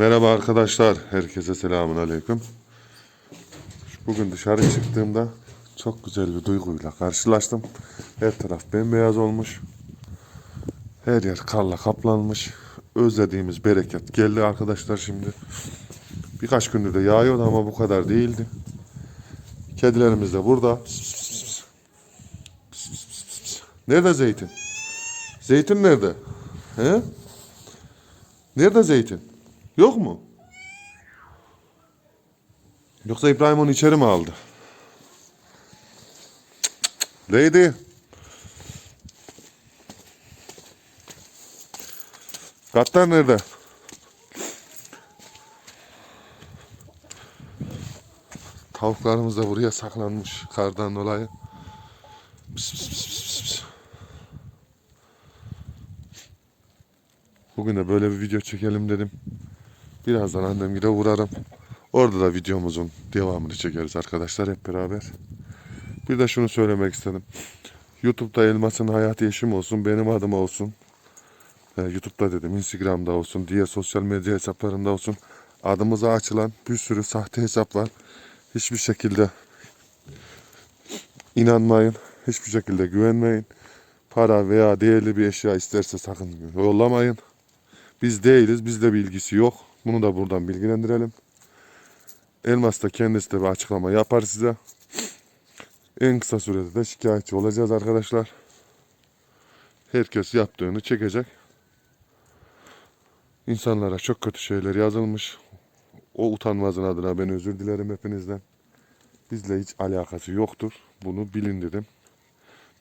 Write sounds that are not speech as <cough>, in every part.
Merhaba arkadaşlar, herkese selamun aleyküm. Bugün dışarı çıktığımda çok güzel bir duyguyla karşılaştım. Her taraf bembeyaz olmuş. Her yer karla kaplanmış. Özlediğimiz bereket geldi arkadaşlar şimdi. Birkaç gündür de yağıyordu ama bu kadar değildi. Kedilerimiz de burada. Nerede zeytin? Zeytin nerede? He? Nerede zeytin? Yok mu? Yoksa İbrahim onu içeri mi aldı? Lady. Gattar nerede? Tavuklarımız da buraya saklanmış kardan dolayı. Pıs pıs pıs pıs pıs. Bugün de böyle bir video çekelim dedim. Birazdan annem gide uğrarım. Orada da videomuzun devamını çekeriz arkadaşlar hep beraber. Bir de şunu söylemek istedim. YouTube'da Elmas'ın hayatı yaşım olsun, benim adıma olsun. Ee, YouTube'da dedim, Instagram'da olsun, diğer sosyal medya hesaplarında olsun. Adımıza açılan bir sürü sahte hesap var. Hiçbir şekilde inanmayın. Hiçbir şekilde güvenmeyin. Para veya değerli bir eşya isterse sakın yollamayın. Biz değiliz, bizde bir ilgisi yok. Bunu da buradan bilgilendirelim. Elmas da kendisi de bir açıklama yapar size. En kısa sürede de şikayetçi olacağız arkadaşlar. Herkes yaptığını çekecek. İnsanlara çok kötü şeyler yazılmış. O utanmazın adına ben özür dilerim hepinizden. Bizle hiç alakası yoktur. Bunu bilin dedim.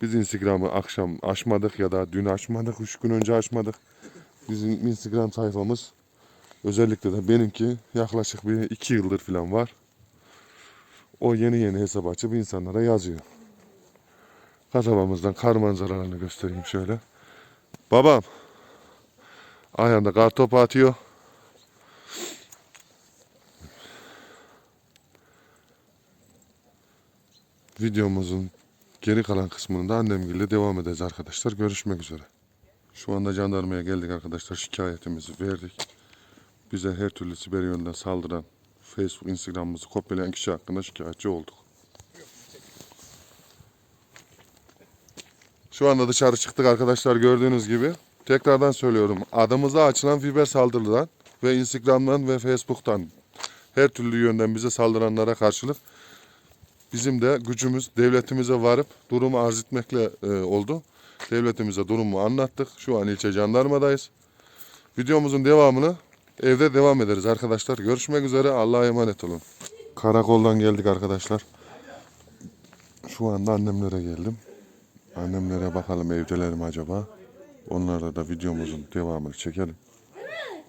Biz Instagram'ı akşam açmadık ya da dün açmadık, üç gün önce açmadık. Bizim Instagram sayfamız özellikle de benimki yaklaşık bir iki yıldır falan var. O yeni yeni hesap açıp insanlara yazıyor. Kasabamızdan kar manzaralarını göstereyim şöyle. Babam ayağında kar topu atıyor. Videomuzun geri kalan kısmında annemgille devam edeceğiz arkadaşlar. Görüşmek üzere. Şu anda jandarmaya geldik arkadaşlar. Şikayetimizi verdik. Bize her türlü siber yönden saldıran Facebook, Instagram'ımızı kopyalayan kişi hakkında şikayetçi olduk. Şu anda dışarı çıktık arkadaşlar gördüğünüz gibi. Tekrardan söylüyorum. Adımıza açılan fiber saldırıdan ve Instagram'dan ve Facebook'tan her türlü yönden bize saldıranlara karşılık bizim de gücümüz devletimize varıp durumu arz etmekle e, oldu. Devletimize durumu anlattık. Şu an ilçe jandarmadayız. Videomuzun devamını evde devam ederiz arkadaşlar. Görüşmek üzere. Allah'a emanet olun. Karakoldan geldik arkadaşlar. Şu anda annemlere geldim. Annemlere bakalım evdeler mi acaba? Onlarla da videomuzun devamını çekelim.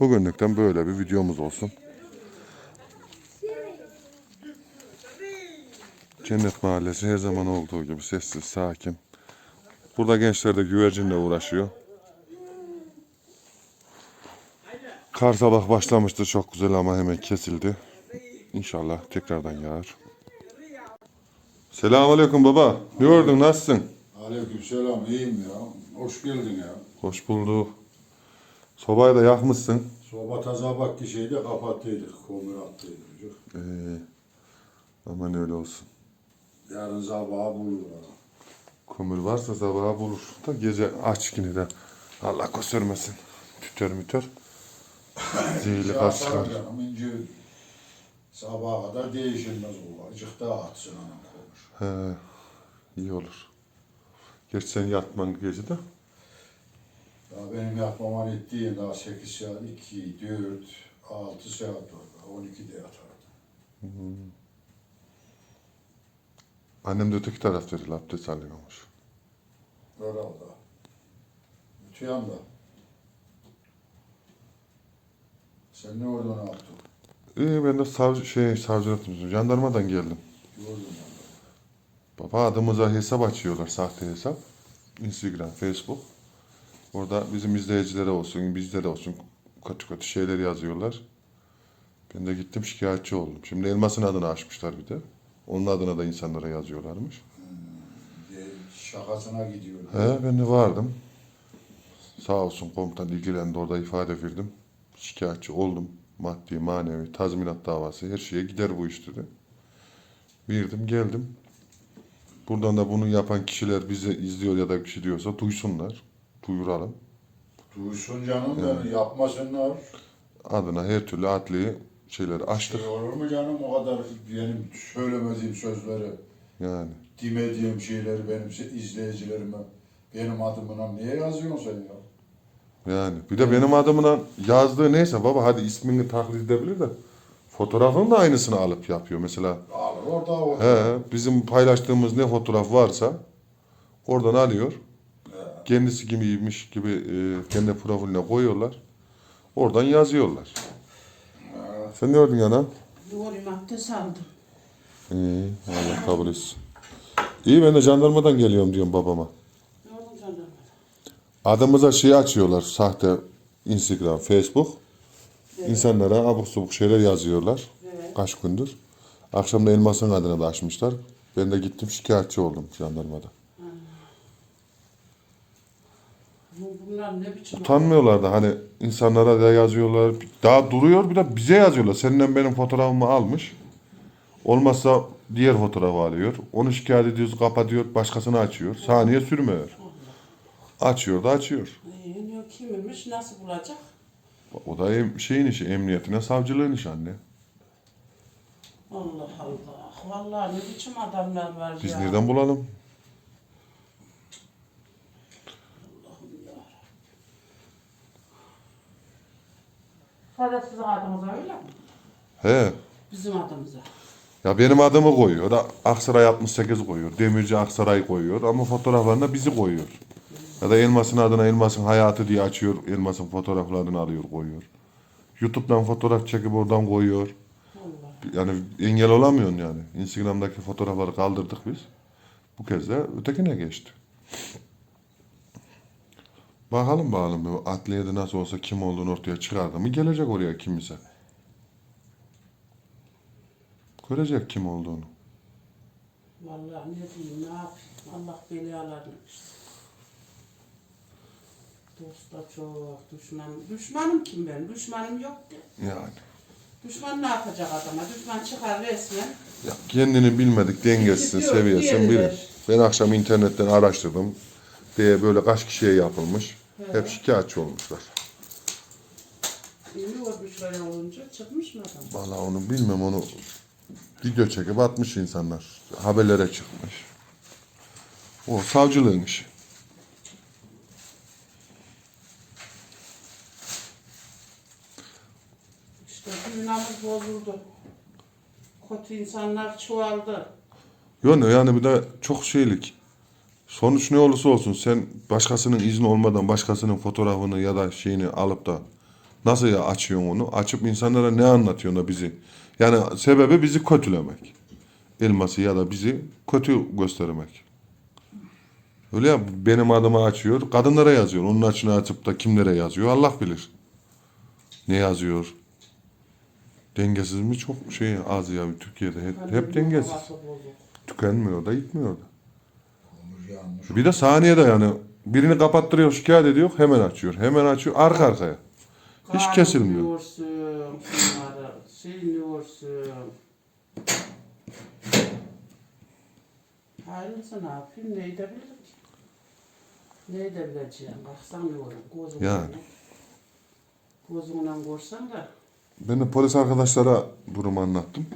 Bugünlükten böyle bir videomuz olsun. Cennet Mahallesi her zaman olduğu gibi sessiz, sakin. Burada gençler de güvercinle uğraşıyor. Kar sabah başlamıştı çok güzel ama hemen kesildi. İnşallah tekrardan yağar. Selamünaleyküm baba. Ne gördün nasılsın? Aleykümselam iyiyim ya. Hoş geldin ya. Hoş bulduk. Sobayı da yakmışsın. Soba taza bak ki şeyde kapattıydık. Komür attıydık. Ee, aman öyle olsun. Yarın sabaha bulur. Kömür varsa sabaha bulur. Da gece aç yine de. Allah göstermesin. Tüter müter. Zehirli gaz çıkar. ince sabaha kadar değişilmez. Azıcık daha atsın anam konuş. He, iyi olur. Geç sen yatman gece de. Daha benim yatmama ettiğim daha 8 saat, 2, 4, 6 saat var. 12'de yatardım. Annem de öteki taraftaydı. Abdest alıyormuş. Herhalde. Öte yanda. Sen ne orada ne yaptın? İyi ben de savcı, şey, savcı jandarmadan geldim. Gördüm. Baba adımıza hesap açıyorlar. Sahte hesap. Instagram, Facebook. Orada bizim izleyicilere olsun, bizlere olsun kötü kötü şeyler yazıyorlar. Ben de gittim şikayetçi oldum. Şimdi Elmas'ın adını açmışlar bir de. Onun adına da insanlara yazıyorlarmış. Bir Şakasına gidiyor. He ben de vardım. Sağ olsun komutan ilgilendi orada ifade verdim. Şikayetçi oldum. Maddi, manevi, tazminat davası her şeye gider bu iş dedi. Verdim geldim. Buradan da bunu yapan kişiler bizi izliyor ya da bir şey diyorsa duysunlar. Duyuralım. Duysun canım beni yapmasınlar. Adına her türlü adli şeyleri açtık. Şey olur mu canım o kadar benim söylemediğim sözleri, Yani. demediğim şeyleri benim izleyicilerime benim adımına niye yazıyorsun sen ya? Yani. Bir de benim adımla yazdığı neyse baba hadi ismini taklit edebilir de fotoğrafın da aynısını alıp yapıyor. Mesela Alır orada o. he, bizim paylaştığımız ne fotoğraf varsa oradan alıyor. Kendisi gibiymiş gibi e, kendi profiline koyuyorlar. Oradan yazıyorlar. Sen ne gördün yana? Yoğurayım abdest aldım. İyi, Allah kabul etsin. İyi ben de jandarmadan geliyorum diyorum babama. Adımıza şey açıyorlar sahte Instagram, Facebook. İnsanlara abuk subuk şeyler yazıyorlar. Evet. Kaç gündür. Akşam da Elmas'ın adına da açmışlar. Ben de gittim şikayetçi oldum jandarmada. Bunlar ne biçim? Utanmıyorlar da hani insanlara da yazıyorlar. Daha duruyor bir de bize yazıyorlar. Seninle benim fotoğrafımı almış. Olmazsa diğer fotoğrafı alıyor. Onu şikayet ediyoruz, kapatıyor, başkasını açıyor. Saniye sürmüyor. Açıyor da açıyor. İyi, ne kimmiş, nasıl bulacak? O da em- şeyin işi, emniyetine, savcılığın işi anne. Allah Allah. Vallahi ne biçim adamlar var Biz ya. nereden bulalım? Sadece sizin adınıza öyle mi? He. Bizim adımıza. Ya benim adımı koyuyor. O da Aksaray 68 koyuyor. Demirci Aksaray koyuyor. Ama fotoğraflarına bizi koyuyor. Ya da Elmas'ın adına Elmas'ın hayatı diye açıyor. Elmas'ın fotoğraflarını alıyor koyuyor. YouTube'dan fotoğraf çekip oradan koyuyor. Allah. Yani engel olamıyorsun yani. Instagram'daki fotoğrafları kaldırdık biz. Bu kez de ötekine geçti. Bakalım bakalım bu adliyede nasıl olsa kim olduğunu ortaya çıkardı mı gelecek oraya kimse. Görecek kim olduğunu. Vallahi ne diyeyim, ne yapayım? Allah belalarını. Dost da çok, düşman. Düşmanım kim ben? Düşmanım yok ki. Yani. Düşman ne yapacak adama? Düşman çıkar resmen. Ya kendini bilmedik dengesini, Yok, seviyesini bilir. diğerler. Ben akşam internetten araştırdım. Diye böyle kaç kişiye yapılmış. Hep şikayetçi olmuşlar. İyi olmuş böyle olunca çıkmış mı adam? Vallahi onu bilmem onu video çekip atmış insanlar. Haberlere çıkmış. O savcılığın işi. İşte dünyamız bozuldu. Kötü insanlar çoğaldı. Yani, yani bir de çok şeylik. Sonuç ne olursa olsun sen başkasının izni olmadan başkasının fotoğrafını ya da şeyini alıp da nasıl ya açıyorsun onu? Açıp insanlara ne anlatıyorsun da bizi? Yani sebebi bizi kötülemek. Elması ya da bizi kötü göstermek. Öyle ya benim adıma açıyor. Kadınlara yazıyor. Onun açını açıp da kimlere yazıyor Allah bilir. Ne yazıyor? Dengesiz mi? Çok şey az ya Türkiye'de. Hep, hep dengesiz. Tükenmiyor da gitmiyor da. Bir de saniyede yani birini kapattırıyor, şikayet ediyor, hemen açıyor. Hemen açıyor, arka arkaya. Hiç kesilmiyor. Hayırlısı ne yapayım, ne edebilirim ki? Ne edebileceğim, baksan ne olur, gözümle. Yani. Gözümle görsen de, Ben de polis arkadaşlara durumu anlattım.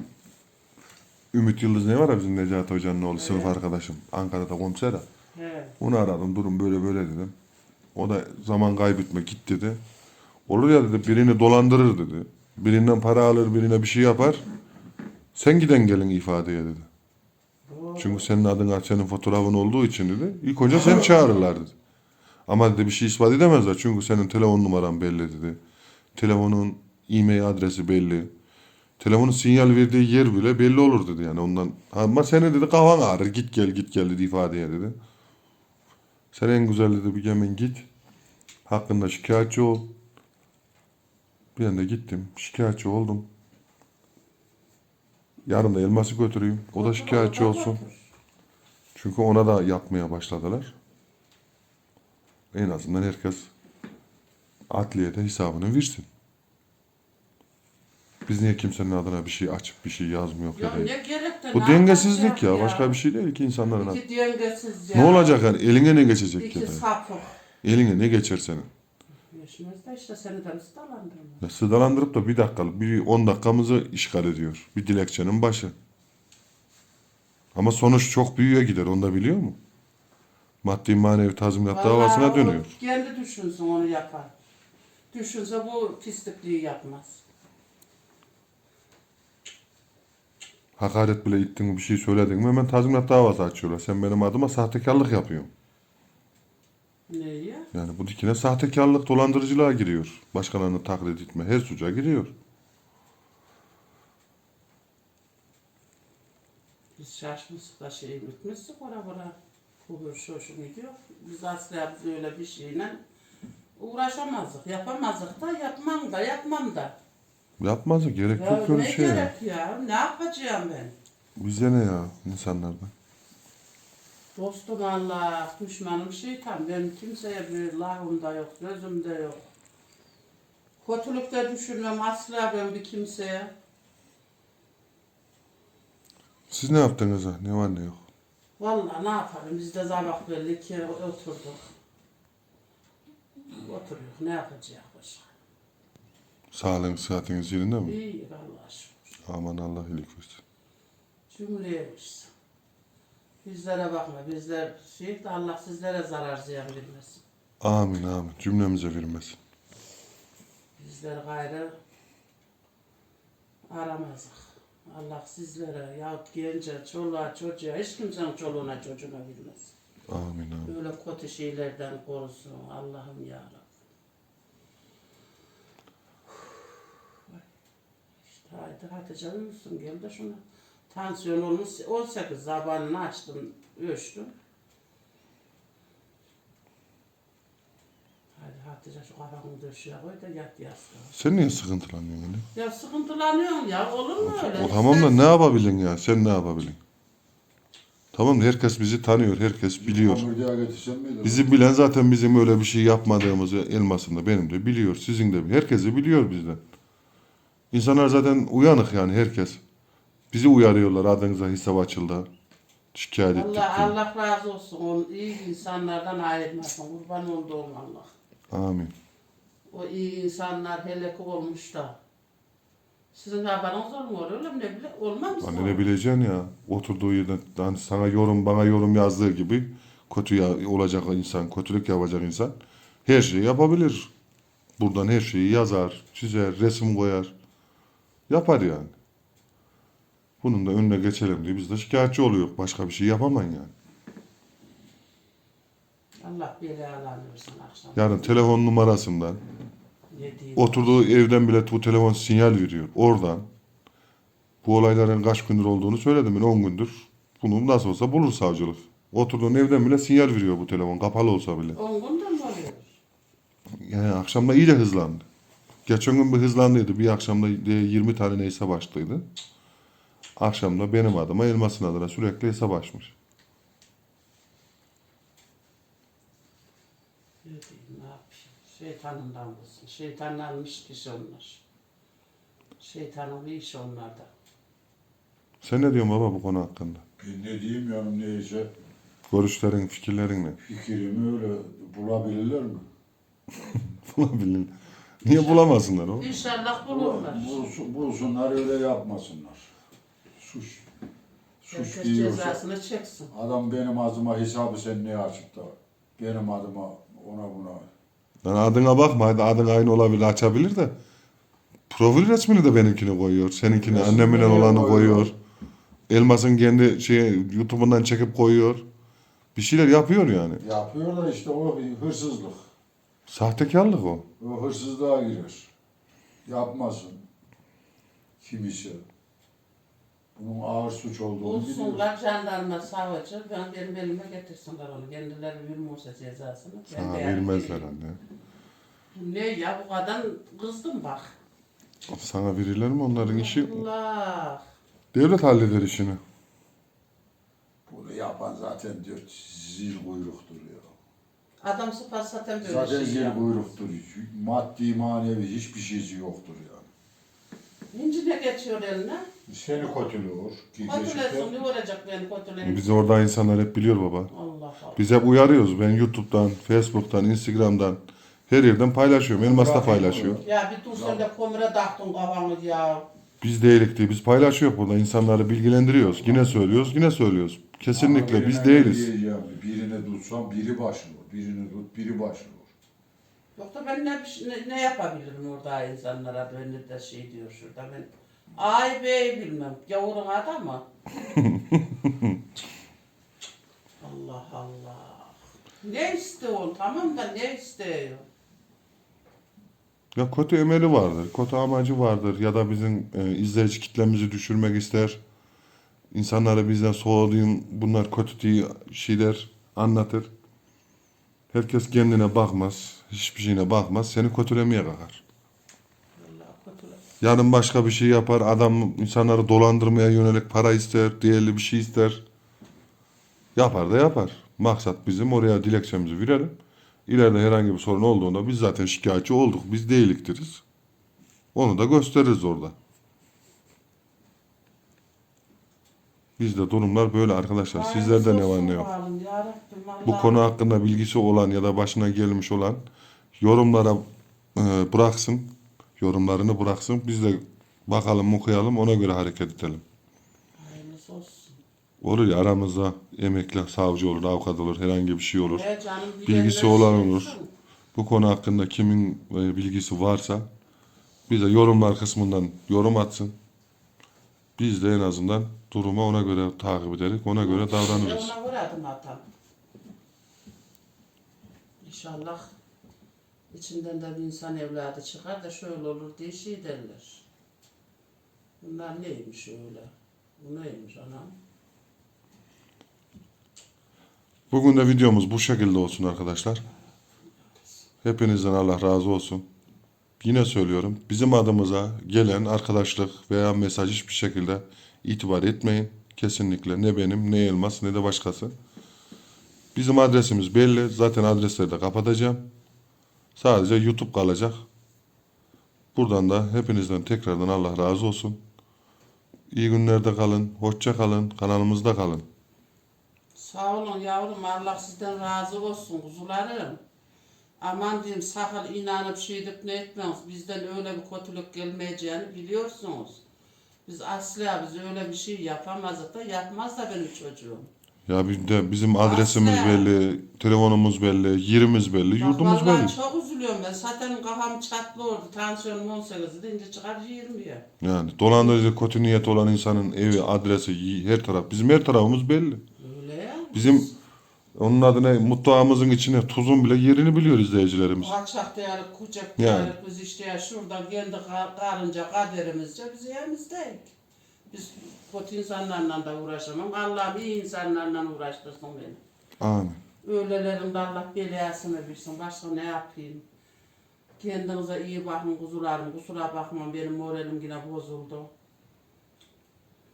Ümit Yıldız ne var ya bizim Necati Hoca'nın oğlu, sınıf arkadaşım. Ankara'da komiser ya. he, Onu aradım, durum böyle böyle dedim. O da zaman kaybetme git dedi. Olur ya dedi, birini dolandırır dedi. Birinden para alır, birine bir şey yapar. Sen giden gelin ifadeye dedi. Çünkü senin adın senin fotoğrafın olduğu için dedi. İlk önce seni <laughs> çağırırlar dedi. Ama dedi bir şey ispat edemezler. Çünkü senin telefon numaran belli dedi. Telefonun e-mail adresi belli. Telefonun sinyal verdiği yer bile belli olur dedi yani ondan. Ama seni dedi kafan ağrır git gel git gel dedi ifadeye dedi. Sen en güzel dedi bir hemen git. Hakkında şikayetçi ol. Ben de gittim şikayetçi oldum. Yarın da elması götüreyim. O da şikayetçi olsun. Çünkü ona da yapmaya başladılar. En azından herkes adliyede hesabını versin. Biz niye kimsenin adına bir şey açıp bir şey yazmıyor Ya ya ne gerek de Bu ne dengesizlik yapacak ya. Başka bir şey değil ki insanların. İki dengesiz ya. Ne olacak yani? Eline ne geçecek İki ya sapık. Eline ne geçer senin? Geçmez de işte seni de ıstalandırma. Ya Sıdalandırıp da bir dakikalık, bir 10 dakikamızı işgal ediyor. Bir dilekçenin başı. Ama sonuç çok büyüğe gider. Onu da biliyor mu? Maddi manevi tazminat davasına Vallahi o dönüyor. Kendi düşünsün onu yapar. Düşünse bu pislikliği yapmaz. Hakaret bile ettin bir şey söyledin mi hemen tazminat davası açıyorlar. Sen benim adıma sahtekarlık yapıyorsun. Ne ya? Yani bu dikine sahtekarlık, dolandırıcılığa giriyor. Başkalarını taklit etme, her suça giriyor. Biz şaşmıştık da şey bitmiştik ora bura. Kubur şoşun gidiyor. Biz asla öyle bir şeyle uğraşamazdık. Yapamazdık da yapmam da yapmam da. Yapmaz gerek Ya yok öyle ne şey ya. gerek ya? Ne yapacağım ben? Bize ne ya insanlardan? Dostum Allah, düşmanım şeytan. Ben kimseye bir lahım da yok, gözüm de yok. Kötülük de düşünmem asla ben bir kimseye. Siz ne yaptınız ha? Ne var ne yok? Vallahi ne yapalım biz de sabah belli ki oturduk. Oturuyor ne yapacağız? Sağlığınız, sıhhatiniz yerinde mi? İyi Allah'a şükür. Aman Allah iyilik versin. Cümleye versin. Bizlere bakma bizler şey de Allah sizlere zarar ziyan vermesin. Amin amin. Cümlemize vermesin. Bizler gayrı aramazdık. Allah sizlere yahut gence, çoluğa, çocuğa, hiç kimsenin çoluğuna, çocuğuna bilmez. Amin amin. Böyle kötü şeylerden korusun Allah'ım ya Rabbi. İşte haydi Hatice uyusun gel de şuna. Tansiyon olmuş 18 zabanını açtım, ölçtüm. Hadi Hatice şu kafanı döşeye koy da yat yastığa. Sen niye sıkıntılanıyorsun öyle? Ya sıkıntılanıyorsun ya olur mu öyle? O tamam da ne yapabilin ya? Sen ne yapabilin? Tamam herkes bizi tanıyor. Herkes biliyor. Hamburger getirsem miydi? Bizi bilen zaten bizim öyle bir şey yapmadığımızı elmasında benim de biliyor. Sizin de herkesi biliyor bizden. İnsanlar zaten uyanık yani herkes. Bizi uyarıyorlar adınıza hesap açıldı. Şikayet ettik. Allah, diye. Allah razı olsun. O iyi insanlardan ayırmasın. Kurban olduğum Allah. Amin. O iyi insanlar hele ki olmuş da. Sizin haberiniz olmuyor öyle mi? Ne bile olmaz mı? Hani ne bileceksin ya. Oturduğu yerden hani sana yorum bana yorum yazdığı gibi kötü ya, olacak insan, kötülük yapacak insan her şeyi yapabilir. Buradan her şeyi yazar, çizer, resim koyar. Yapar yani. Bunun da önüne geçelim diye biz de şikayetçi oluyor. Başka bir şey yapamayın yani. Allah belalarını versin akşam. Yarın telefon numarasından Yediği- oturduğu evden bile bu telefon sinyal veriyor. Oradan bu olayların kaç gündür olduğunu söyledim ben 10 gündür. Bunu nasıl olsa bulur savcılık. Oturduğun evden bile sinyal veriyor bu telefon kapalı olsa bile. On günden mi oluyor? Yani akşamda iyice hızlandı. Geçen gün bir hızlandıydı. Bir akşamda 20 tane neyse başlıydı. Akşamda benim adıma elmasın adına sürekli hesap açmış. Ne diyeyim, ne yapayım? Şeytanından bulsun. Şeytanlanmış kişi onlar. Şeytanın bir işi onlarda. Sen ne diyorsun baba bu konu hakkında? Ben ne diyeyim yani neyse Görüşlerin, fikirlerin ne? fikrimi öyle bulabilirler mi? <laughs> Bulabilin. Niye bulamasınlar o? İnşallah bulurlar. Bulsun, bulsunlar öyle yapmasınlar. Suç. Suç Herkes diyorsa cezasını çeksin. adam benim adıma hesabı sen niye açıp da benim adıma ona buna Yani adına bakma. hadi Adın aynı olabilir, açabilir de. Profil resmini de benimkini koyuyor. Seninkini Resim annemle koyuyor, olanı koyuyor. koyuyor. Elmas'ın kendi şey YouTube'undan çekip koyuyor. Bir şeyler yapıyor yani. yapıyorlar işte o bir hırsızlık. Sahtekarlık o. O hırsızlığa girer. Yapmasın. Kimisi. Bunun ağır suç olduğunu biliyor. Bulsunlar jandarma savcı, ben benim elime getirsinler onu. Kendileri bilmiyorsa cezasını. Ben Sana de yani. Ne ya bu kadar kızdım bak. Sana verirler mi onların işi? Allah. Devlet halleder işini. Bunu yapan zaten diyor zil kuyruktur ya. Adam sıfat zaten böyle Zaten şey zil yapmaz. kuyruktur. Maddi manevi hiçbir şeysi yoktur yani. İnci ne geçiyor eline? Seni kötülüyor. Kötülesin ne olacak beni kötülesin. Bizi orada insanlar hep biliyor baba. Allah Allah. Biz hep uyarıyoruz. Ben YouTube'dan, Facebook'tan, Instagram'dan her yerden paylaşıyorum. Elmas da paylaşıyor. Ya bir dur sen de komire taktın kafamı ya. Biz değilik değil. Biz paylaşıyoruz burada. İnsanları bilgilendiriyoruz. Yine söylüyoruz, yine söylüyoruz. Kesinlikle biz değiliz. Birini tutsan biri başlıyor. Birini tut biri başlıyor. Yoksa ben ne, ne, ne yapabilirim orada insanlara beni de şey diyor şurada ben. Ay bey bilmem. Gavurun adamı. <laughs> Allah Allah. Ne istiyor tamam da ne istiyor? Ya kötü emeli vardır, kötü amacı vardır ya da bizim e, izleyici kitlemizi düşürmek ister. İnsanları bizden soğuduyum, bunlar kötü diye şeyler anlatır. Herkes kendine bakmaz, hiçbir şeyine bakmaz, seni kötülemeye kalkar. Yarın başka bir şey yapar, adam insanları dolandırmaya yönelik para ister, değerli bir şey ister. Yapar da yapar. Maksat bizim oraya dilekçemizi verelim. İleride herhangi bir sorun olduğunda biz zaten şikayetçi olduk, biz değiliktiriz. Onu da gösteririz orada. Bizde durumlar böyle arkadaşlar. Sizlerde ne var ne yok. Bu konu hakkında bilgisi olan ya da başına gelmiş olan yorumlara e, bıraksın. Yorumlarını bıraksın. Biz de bakalım okuyalım ona göre hareket edelim. Hayırlısı olsun. Olur ya aramızda emekli savcı olur, avukat olur, herhangi bir şey olur. Canım, Bilgisi olan olur. Bu konu hakkında kimin e, bilgisi varsa bize yorumlar kısmından yorum atsın. Biz de en azından durumu ona göre takip ederek ona göre davranırız. Ona göre adım. İnşallah içinden de bir insan evladı çıkar da şöyle olur diye şey derler. Bunlar neymiş öyle? Bu neymiş anam? Bugün de videomuz bu şekilde olsun arkadaşlar. Hepinizden Allah razı olsun. Yine söylüyorum. Bizim adımıza gelen arkadaşlık veya mesaj hiçbir şekilde itibar etmeyin. Kesinlikle ne benim ne Elmas ne de başkası. Bizim adresimiz belli. Zaten adresleri de kapatacağım. Sadece YouTube kalacak. Buradan da hepinizden tekrardan Allah razı olsun. İyi günlerde kalın. Hoşça kalın. Kanalımızda kalın. Sağ olun yavrum Allah sizden razı olsun kuzularım. Aman diyeyim sakın inanıp şeydik ne etmez. Bizden öyle bir kötülük gelmeyeceğini biliyorsunuz. Biz asla biz öyle bir şey yapamazdık da yapmaz da benim çocuğum. Ya bir de bizim adresimiz Aslı. belli, telefonumuz belli, yerimiz belli, Bak yurdumuz vallahi belli. çok üzülüyorum ben. Zaten kafam çatlı oldu. Tansiyonum 18 deyince çıkar 20'ye. Yani dolandırıcı kötü niyet olan insanın evi, adresi, her taraf. Bizim her tarafımız belli. Öyle ya. Bizim onun adına mutfağımızın içine tuzun bile yerini biliyor izleyicilerimiz. Kaçak değerli, kucak Yani. değerli biz işte ya şuradan ka- karınca kaderimizce biz yerimizdeyiz. Biz kötü insanlarla da uğraşamam. Allah'ım iyi insanlarla uğraştırsın beni. Amin. Öylelerin de Allah belasını versin. Başka ne yapayım? Kendinize iyi bakın kuzularım. Kusura bakma benim moralim yine bozuldu.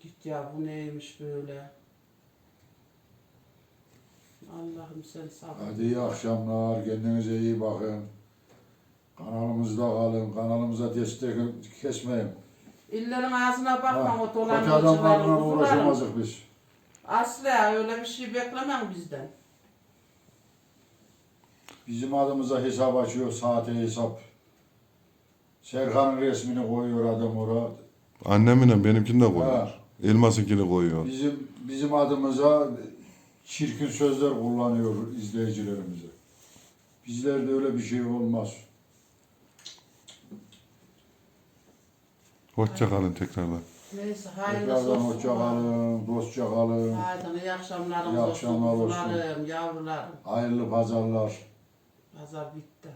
Git ya bu neymiş böyle? Allah'ım sen sabır. Hadi iyi akşamlar. Kendinize iyi bakın. Kanalımızda kalın. Kanalımıza destek kesmeyin. İllerin ağzına bakma Ha, o Kötü adamlarla kuzularım. uğraşamazdık biz. Asla öyle bir şey beklemem bizden. Bizim adımıza hesap açıyor, sahte hesap. Serkan'ın resmini koyuyor adam oraya. Anneminle benimkini de koyuyor. Ha. Elmasınkini koyuyor. Bizim bizim adımıza çirkin sözler kullanıyor izleyicilerimize. Bizlerde öyle bir şey olmaz. Hoşça kalın tekrardan. Neyse hayırlısı Tekrardan olsun. hoşça kalın, dostça kalın. Haydi iyi akşamlarınız İyi olsun. akşamlar olsun. Kuzularım, yavrularım. Hayırlı pazarlar. Pazar bitti.